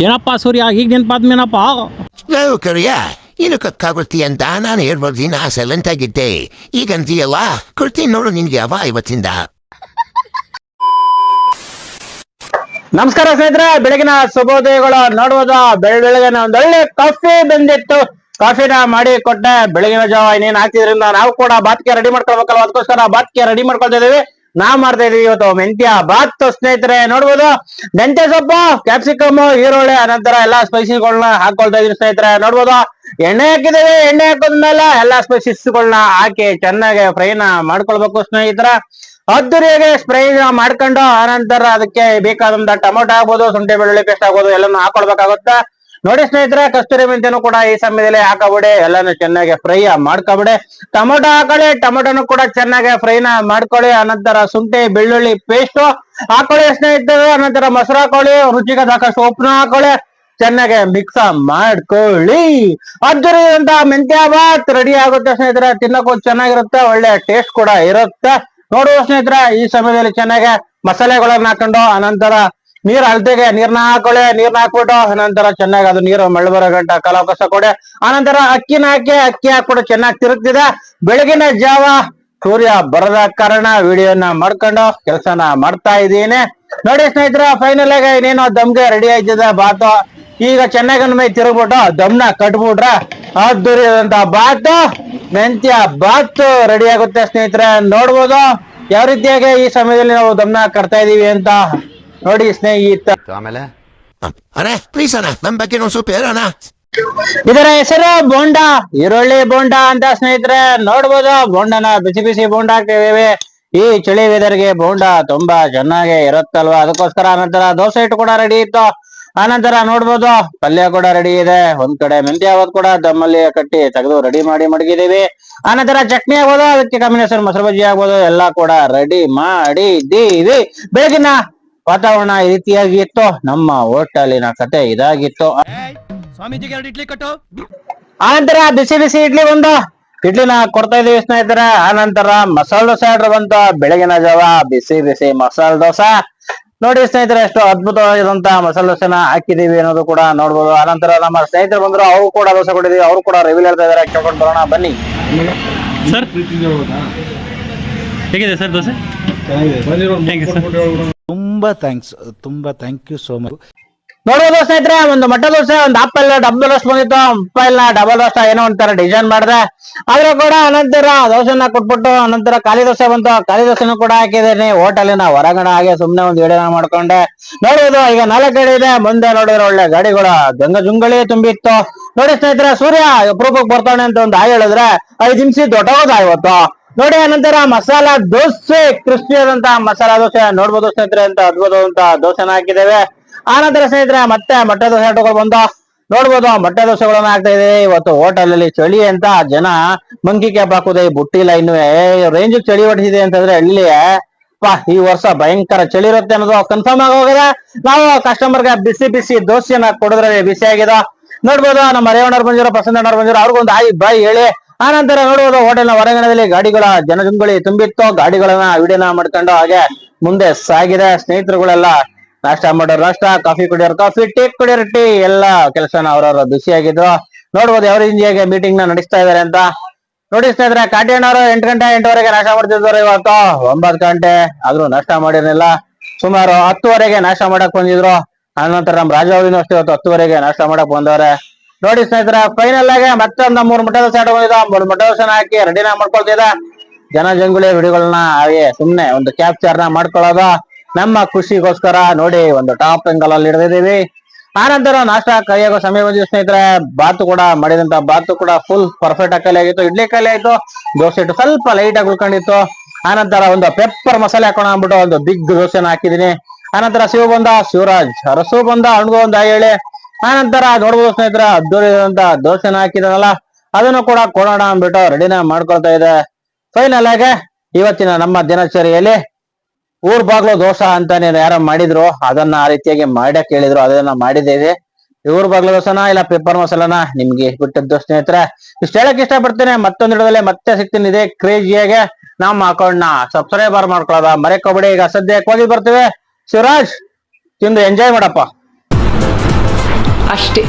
ಏನಪ್ಪ ಸೂರ್ಯ ಈಗ ನೆನಪಾದ್ಮೇನಪ್ಪ ಏ ಕರಿಯ ಇನ್ನು ಕಕ್ಕಾಗುತ್ತೆ ಅಂತ ನಾನು ಹೇಳ್ಬೋದು ದಿನ ಸೈಲೆಂಟ್ ಆಗಿದ್ದೆ. ಈಗಂತೀಯಲ್ಲ ಕೊಡ್ತೀನಿ ನೋಡು ನಿನ್ಗೆ ಅವ ಇವತ್ತಿಂದ. ನಮಸ್ಕಾರ ಸ್ನೇಹಿತರೆ ಬೆಳಗಿನ ಶುಭೋದಯಗಳು. ನೋಡುವುದ ಬೆಳ ಬೆಳಗಿನ ಒಂದು ಒಳ್ಳೆ ಕಾಫಿ ಬಂದಿತ್ತು. ಕಾಫಿನ ಮಾಡಿ ಕೊಟ್ಟೆ ಬೆಳಗಿನ ಜಾವ ಇನ್ನೇನು ಹಾಕಿದ್ರಿಂದ ನಾವು ಕೂಡ ಬಾತ್ಕೆ ರೆಡಿ ಮಾಡ್ಕೊಳ್ಬೇಕಲ್ಲ ಅದಕ್ಕೋಸ್ಕರ ಬಾತ್ಕೆ ರೆಡಿ ಮಾಡ್ಕೊಳ್ತಾ ಇದೀವಿ ನಾವ್ ಮಾಡ್ತಾ ಇದೀವಿ ಇವತ್ತು ಮೆಂತ್ಯ ಬಾತ್ ಸ್ನೇಹಿತರೆ, ನೋಡ್ಬೋದು? ಮೆಂತ್ಯ ಸೊಪ್ಪು ಕ್ಯಾಪ್ಸಿಕಮ್ ಈರುಳ್ಳಿ, ಅನಂತರ ಎಲ್ಲಾ ಸ್ಪೈಸಿಗಳನ್ನ ಹಾಕೊಳ್ತಾ ಇದೀವಿ ಸ್ನೇಹಿತರೆ, ನೋಡ್ಬೋದು? ಎಣ್ಣೆ ಹಾಕಿದೀವಿ ಎಣ್ಣೆ ಹಾಕಿದ್ಮೇಲೆ ಎಲ್ಲಾ ಸ್ಪೈಸಿಸ್ಗಳನ್ನ ಹಾಕಿ ಚೆನ್ನಾಗಿ ಫ್ರೈನ ಮಾಡ್ಕೊಳ್ಬೇಕು ಸ್ನೇಹಿತರ. ಅದ್ದೂರಿಯಾಗಿ ಸ್ಪ್ರೈ ಮಾಡ್ಕೊಂಡು ಆನಂತರ ಅದಕ್ಕೆ ಬೇಕಾದಂತ ಟೊಮೊಟೊ ಆಗ್ಬೋದು, ಶುಂಠಿ, ಬೆಳ್ಳುಳ್ಳಿ ಪೇಸ್ಟ್ ಆಗ್ಬೋದು, ಎಲ್ಲಾನು ಹಾಕೊಳ್ಬೇಕಾಗುತ್ತೆ. ನೋಡಿ ಸ್ನೇಹಿತರೆ, ಕಸ್ತೂರಿ ಮೆಂತ್ಯನು ಕೂಡ ಈ ಸಮಯದಲ್ಲಿ ಹಾಕಬಿಡಿ. ಎಲ್ಲಾನು ಚೆನ್ನಾಗಿ ಫ್ರೈ ಮಾಡ್ಕೊಬಿಡಿ. ಟೊಮೊಟೊ ಹಾಕೊಳ್ಳಿ, ಟೊಮೊಟೊನು ಕೂಡ ಚೆನ್ನಾಗಿ ಫ್ರೈನ ಮಾಡ್ಕೊಳ್ಳಿ. ಅನಂತರ ಶುಂಠಿ, ಬೆಳ್ಳುಳ್ಳಿ ಪೇಸ್ಟ್ ಹಾಕೊಳ್ಳಿ ಸ್ನೇಹಿತರು. ಅನಂತರ ಮೊಸರು ಹಾಕೊಳ್ಳಿ, ರುಚಿಗೆ ಸಾಕಷ್ಟು ಉಪ್ಪನ್ನ ಹಾಕೊಳ್ಳಿ. ಚೆನ್ನಾಗಿ ಮಿಕ್ಸ್ ಮಾಡ್ಕೊಳ್ಳಿ. ಅದ್ರಿಂದ ಮೆಂತ್ಯ ಬಾತ್ ರೆಡಿ ಆಗುತ್ತೆ ಸ್ನೇಹಿತರೆ. ತಿನ್ನಕ್ಕೂ ಚೆನ್ನಾಗಿರುತ್ತೆ, ಒಳ್ಳೆ ಟೇಸ್ಟ್ ಕೂಡ ಇರುತ್ತೆ. ನೋಡುವ ಸ್ನೇಹಿತರೆ, ಈ ಸಮಯದಲ್ಲಿ ಚೆನ್ನಾಗಿ ಮಸಾಲೆಗಳನ್ನ ಹಾಕೊಂಡು, ಅನಂತರ ನೀರ್ ಅಳತೆಗೆ ನೀರ್ನ ಹಾಕೊಳ್ಳಿ, ನೀರ್ನ ಹಾಕ್ಬಿಟ್ಟು ಅನಂತರ ಚೆನ್ನಾಗಿ ಅದು ನೀರು ಮಳೆ ಬರೋ ಗಂಟ ಕಾಲಾವಕಾಶ ಕೊಡೆ ಆನಂತರ ಅಕ್ಕಿನ ಹಾಕಿ, ಅಕ್ಕಿ ಹಾಕ್ಬಿಟ್ಟು ಚೆನ್ನಾಗಿ ತಿರುಗ್ತಿದೆ. ಬೆಳಗಿನ ಜಾವ ಸೂರ್ಯ ಬರದ ಕಾರಣ ವಿಡಿಯೋನ ಮಾಡ್ಕೊಂಡು ಕೆಲಸನ ಮಾಡ್ತಾ ಇದ್ದೀನಿ. ನೋಡಿ ಸ್ನೇಹಿತರ ಫೈನಲ್ ಆಗಿ ಇನ್ನೇನೋ ದಮ್ಗೆ ರೆಡಿ ಆಯ್ತಿದೆ ಬಾತು. ಈಗ ಚೆನ್ನಾಗಿ ಮೈ ತಿರುಗ್ಬಿಟ್ಟು ದಮ್ನ ಕಟ್ಬಿಟ್ರ ಅದ್ದೂರಿಯಾದಂತ ಬಾತು, ಮೆಂತ್ಯ ಬಾತು ರೆಡಿ ಆಗುತ್ತೆ ಸ್ನೇಹಿತರೆ. ನೋಡ್ಬೋದು, ಯಾವ ರೀತಿಯಾಗಿ ಈ ಸಮಯದಲ್ಲಿ ನಾವು ದಮ್ನ ಕಟ್ತಾ ಇದೀವಿ ಅಂತ ನೋಡಿ ಸ್ನೇಹಿತ ಆಮೇಲೆ? ಅಣ್ಣ ಪ್ಲೀಸ್ ಅಣ್ಣ ನಮ್ ಬಗ್ಗೆ ಒಂದ್ ಸ್ವಲ್ಪ ಹೇಳೋಣ. ಇದರ ಹೆಸರು ಬೋಂಡಾ ಈರುಳ್ಳಿ ಬೋಂಡಾ ಅಂತ ಸ್ನೇಹಿತರೆ ನೋಡ್ಬೋದು ಬೋಂಡನ ಬಿಸಿ ಬಿಸಿ ಬೋಂಡಾ ಹಾಕ್ತಿದ್ದೇವೆ. ಈ ಚಳಿ ವೆದರ್ಗೆ ಬೋಂಡಾ ತುಂಬಾ ಚೆನ್ನಾಗಿ ಇರುತ್ತಲ್ವಾ? ಅದಕ್ಕೋಸ್ಕರ ಆನಂತರ ದೋಸೆ ಹಿಟ್ಟು ಕೂಡ ರೆಡಿ ಇತ್ತು. ಆನಂತರ ನೋಡ್ಬೋದು ಪಲ್ಯ ಕೂಡ ರೆಡಿ ಇದೆ. ಒಂದ್ ಕಡೆ ಮೆಂತ್ಯ ಆಗೋದ್ ಕೂಡ ದಮ್ಮಲ್ಲಿ ಕಟ್ಟಿ ತೆಗೆದು ರೆಡಿ ಮಾಡಿ ಮಡಗಿದೀವಿ ಆನಂತರ ಚಟ್ನಿ ಆಗ್ಬೋದು ಅದಕ್ಕೆ ಕಾಂಬಿನೇಷನ್ ಮೊಸರು ಬಜ್ಜಿ ಆಗ್ಬೋದು ಎಲ್ಲಾ ಕೂಡ ರೆಡಿ ಮಾಡಿದೀವಿ ಬೆಳಗಿನ ವಾತಾವರಣ ಈ ರೀತಿಯಾಗಿ ಇತ್ತು ನಮ್ಮ ಹೋಟೆಲಿನ ಕತೆ ಇದಾಗಿತ್ತು. ಸ್ವಾಮೀಜಿಗೆ ಎರಡು ಇಡ್ಲಿ ಕಟ್ಟು. ಆನಂತರ ಬಿಸಿ ಬಿಸಿ ಇಡ್ಲಿ ಒಂದು ಇಡ್ಲಿನ ಕೊಡ್ತಾ ಇದೀವಿ ಸ್ನೇಹಿತರೆ. ಆನಂತರ ಮಸಾಲ ದೋಸೆ ಆರ್ಡರ್ ಬಂತು ಬೆಳಗಿನ ಜಾವ ಬಿಸಿ ಬಿಸಿ ಮಸಾಲ ದೋಸೆ. ನೋಡಿ ಸ್ನೇಹಿತರೆ ಎಷ್ಟು ಅದ್ಭುತವಾಗಿರುವಂತ ಮಸಾಲ ದೋಸೆನ ಹಾಕಿದೀವಿ ಅನ್ನೋದು ಕೂಡ ನೋಡ್ಬೋದು. ಆನಂತರ ನಮ್ಮ ಸ್ನೇಹಿತರು ಬಂದ್ರು. ಅವರು ಕೂಡ ದೋಸೆ ಕೊಟ್ಟಿದೀವಿ ಅವರು ಕೂಡ ರಿವ್ಯೂ ಹೇಳ್ತಾ ಇದಾರೆ ಕೇಳ್ಕೊಂಡು ಬರೋಣ. ಬನ್ನಿ. ಸರ್ ಹೇಗಿದೆ sir dosa? Thank you sir? ತುಂಬಾ ಥ್ಯಾಂಕ್ಸ್ ತುಂಬಾ ಥ್ಯಾಂಕ್ ಯು ಸೋ ಮಚ್ ನೋಡ್ಬೋದು ಸ್ನೇಹಿತರೆ, ಒಂದು ಮಟ್ಟ ದೋಸೆ ಒಂದು ಆಪಲ್ ಡಬಲ್ ರೋಸ್ಟ್ ಬಂದಿತ್ತು. ಆಪಲ್ ಡಬಲ್ ರೋಸ್ಟ್ ಏನೋ ಒಂಥರ ಡಿಸೈನ್ ಮಾಡಿದೆ. ಆದ್ರೂ ಕೂಡ ಅನಂತರ ದೋಸೆನ ಕೊಟ್ಬಿಟ್ಟು, ಅನಂತರ ಖಾಲಿ ದೋಸೆ ಬಂತು. ಖಾಲಿ ದೋಸೆನೂ ಕೂಡ ಹಾಕಿದ್ದೀನಿ. ಹೋಟೆಲಿನ ಹೊರಗಡೆ ಹಾಗೆ ಸುಮ್ನೆ ಒಂದು ವಿಡಿಯೋನ ಮಾಡ್ಕೊಂಡೆ. ನೋಡೋದು ಈಗ ನಾಲ್ಕು ಗಾಡಿ ಇದೆ. ಮುಂದೆ ನೋಡಿದ್ರೆ ಒಳ್ಳೆ ಗಾಡಿಗಳ. ಗಂಗ ಜುಂಗಳಿ ತುಂಬಿತ್ತು ನೋಡಿ ಸ್ನೇಹಿತರೆ, ಸೂರ್ಯ ಅಪರೂಪಕ್ಕೆ ಬರ್ತಾನೆ ಅಂತ ಒಂದು ಆಯ್ ಹೇಳಿದ್ರೆ ಐದು ನಿಮಿಷ ದೊಡ್ಡೋದ ಇವತ್ತು? ನೋಡಿ ಆನಂತರ ಮಸಾಲಾ ದೋಸೆ ಕ್ರಿಸ್ಪಿಯಾದಂತ ಮಸಾಲಾ ದೋಸೆ, ನೋಡ್ಬೋದು ಸ್ನೇಹಿತರೆ ಅಂತ ಅದ್ಭುತವಾದಂತಹ ದೋಸೆನ ಹಾಕಿದ್ದೇವೆ. ಆನಂತರ ಸ್ನೇಹಿತರೆ ಮತ್ತೆ ಮೊಟ್ಟೆ ದೋಸೆ ಆಟೋಗಳು ಬಂದ. ನೋಡ್ಬೋದು ಮೊಟ್ಟೆ ದೋಸೆಗಳನ್ನ ಹಾಕ್ತಾ ಇದೆ ಇವತ್ತು ಹೋಟೆಲ್ ಅಲ್ಲಿ ಚಳಿ ಅಂತ ಜನ ಮಂಕಿ ಕ್ಯಾಪ್ ಹಾಕುದೇ ಬುಟ್ಟಿಲ್ಲ ಇನ್ನು ರೇಂಜ್ ಚಳಿ ಹೊಡಿಸಿದೆ ಅಂತಂದ್ರೆ ಇಲ್ಲಿ ಪಾ, ಈ ವರ್ಷ ಭಯಂಕರ ಚಳಿ ಇರುತ್ತೆ ಅನ್ನೋದು ಕನ್ಫರ್ಮ್ ಆಗಿ ಹೋಗಿದೆ. ನಾವು ಕಸ್ಟಮರ್ಗೆ ಬಿಸಿ ಬಿಸಿ ದೋಸೆಯನ್ನ ಕೊಡಿದ್ರೆ ಬಿಸಿ ಆಗಿದೆ ನೋಡ್ಬೋದು ನಮ್ಮ ರೇವಣ್ಣವ್ರು ಬಂದಿರೋ ಪ್ರಸನ್ನ ಬಂದಿರೋ, ಅವ್ರಿಗೊಂದು ಆಯ್ ಬಾಯ್ ಹೇಳಿ. ಆನಂತರ ನೋಡುವುದು ಹೋಟೆಲ್ನ ಹೊರಗಣದಲ್ಲಿ ಗಾಡಿಗಳ ಜನಜಂಗುಳಿ ತುಂಬಿತ್ತು. ಗಾಡಿಗಳನ್ನ ವಿಡಿಯೋನ ಮಾಡ್ಕೊಂಡು ಹಾಗೆ ಮುಂದೆ ಸಾಗಿದೆ. ಸ್ನೇಹಿತರುಗಳೆಲ್ಲ ನಾಷ್ಟ ಮಾಡೋರು ನಾಷ್ಟ, ಕಾಫಿ ಕುಡಿಯೋರು ಕಾಫಿ, ಟೀ ಕುಡಿಯೋರು ಟೀ, ಎಲ್ಲ ಕೆಲಸನ ಅವ್ರವ್ರ ಬಿಸಿಯಾಗಿದ್ರು ನೋಡ್ಬೋದು ಯಾವ ರೀತಿಯಾಗಿ ಮೀಟಿಂಗ್ನ ನಡೆಸ್ತಾ ಇದಾರೆ ಅಂತ. ನೋಡಿ ಸ್ನೇಹಿತರೆ, ಕಾಟಿಯಣ್ಣವರು ಎಂಟು ಗಂಟೆ ಎಂಟುವರೆಗೆ ನಾಷ್ಟ ಮಾಡ್ತಿದ್ರು ಇವತ್ತು. ಒಂಬತ್ತು ಗಂಟೆ ಆದ್ರೂ ನಾಷ್ಟ ಮಾಡಿರ್ಲಿಲ್ಲ. ಸುಮಾರು ಹತ್ತುವರೆಗೆ ನಾಷ್ಟ ಮಾಡಕ್ ಬಂದಿದ್ರು. ಆನಂತರ ನಮ್ ರಾಜಾವಳಿನೂ ಅಷ್ಟೇ ಇವತ್ತು ಹತ್ತುವರೆಗೆ ನಾಷ್ಟ ಮಾಡಕ್ ಬಂದವ್ರೆ. ನೋಡಿ ಸ್ನೇಹಿತರ ಫೈನಲ್ ಆಗಿ ಮತ್ತೊಂದು ಮೂರು ಮಠದ ದೋಸೆ ಬಂದಿದ್ದ ಮೂರು ಮಠದ ಹಾಕಿ ರೆಡಿನ ಮಾಡ್ಕೊಳ್ತಿದ್ದ ಜನ ಜಂಗುಳಿ ವಿಡಿಯೋಗಳನ್ನ ಹಾಗೆ ಸುಮ್ನೆ ಒಂದು ಕ್ಯಾಪ್ಚರ್ನ ಮಾಡ್ಕೊಳ್ಳೋದು. ನಮ್ಮ ಖುಷಿಗೋಸ್ಕರ ನೋಡಿ ಒಂದು ಟಾಪ್ ಎಂಗಲ್ ಅಲ್ಲಿ ಹಿಡಿದಿದ್ದೀವಿ. ಆನಂತರ ನಾಷ್ಟ ಕೈಯಾಗೋ ಸಮಯ ಬಂದಿದ್ದ ಸ್ನೇಹಿತರೆ. ಬಾತು ಕೂಡ ಮಾಡಿದಂತ ಬಾತು ಕೂಡ ಫುಲ್ ಪರ್ಫೆಕ್ಟ್ ಆಗಿ ಕಲೆ ಆಗಿತ್ತು. ಇಡ್ಲಿ ಕಲೆ ಆಯ್ತು. ದೋಸೆ ಇಟ್ಟು ಸ್ವಲ್ಪ ಲೈಟ್ ಆಗಿ ಉಳ್ಕೊಂಡಿತ್ತು. ಆನಂತರ ಒಂದು ಪೆಪ್ಪರ್ ಮಸಾಲೆ ಹಾಕೋಣ ಅಂದ್ಬಿಟ್ಟು ಒಂದು ಬಿಗ್ ದೋಸೆನ ಹಾಕಿದೀನಿ ಆನಂತರ ಶಿವ ಬಂದ, ಶಿವರಾಜ್, ಅರಸು ಬಂದ ಅಣ್ಗು ಒಂದು ಹೇಳಿ. ಆನಂತರ ನೋಡ್ಬೋದು ಸ್ನೇಹಿತರ ಅದ್ದೂರಿದಂತ ದೋಸೆನ ಹಾಕಿದಾನಲ್ಲ ಅದನ್ನು ಕೂಡ ಕೊಡೋಣ ಅಂದ್ಬಿಟ್ಟು ರೆಡಿನ ಮಾಡ್ಕೊಳ್ತಾ ಇದೆ. ಫೈನಲ್ ಆಗಿ ಇವತ್ತಿನ ನಮ್ಮ ದಿನಚರಿಯಲ್ಲಿ ಊರ್ ಬಾಗ್ಲು ದೋಸ ಅಂತ ನೀನು ಯಾರೋ ಮಾಡಿದ್ರು, ಅದನ್ನ ಆ ರೀತಿಯಾಗಿ ಮಾಡಕ್ ಹೇಳಿದ್ರು ಅದನ್ನ ಮಾಡಿದ್ದೇವೆ ಊರ್ ಬಾಗ್ಲು ದೋಸನ ಇಲ್ಲ ಪೆಪ್ಪರ್ ಮಸಾಲನ, ನಿಮ್ಗೆ ಬಿಟ್ಟದ್ದು ಸ್ನೇಹಿತರೆ. ಇಷ್ಟ ಹೇಳಕ್ ಇಷ್ಟಪಡ್ತೇನೆ, ಮತ್ತೊಂದು ಮತ್ತೊಂದಿಡದಲ್ಲಿ ಮತ್ತೆ ಸಿಗ್ತೀನಿ ಇದೇ ಕ್ರೇಜಿಯಾಗೆ ನಮ್ಮ ಅಕೌಂಟ್ನ ಸಬ್ಸ್ಕ್ರೈಬರ್ ಮಾಡ್ಕೊಳ್ಳೋದ ಮರೆಕೋಬೇಡಿ. ಈಗ ಸದ್ಯಕ್ಕೆ ಹೋಗಿ ಬರ್ತೀವಿ. ಶಿವರಾಜ್, ತಿಂದು ಎಂಜಾಯ್ ಮಾಡಪ್ಪ. ಅಷ್ಟೇ.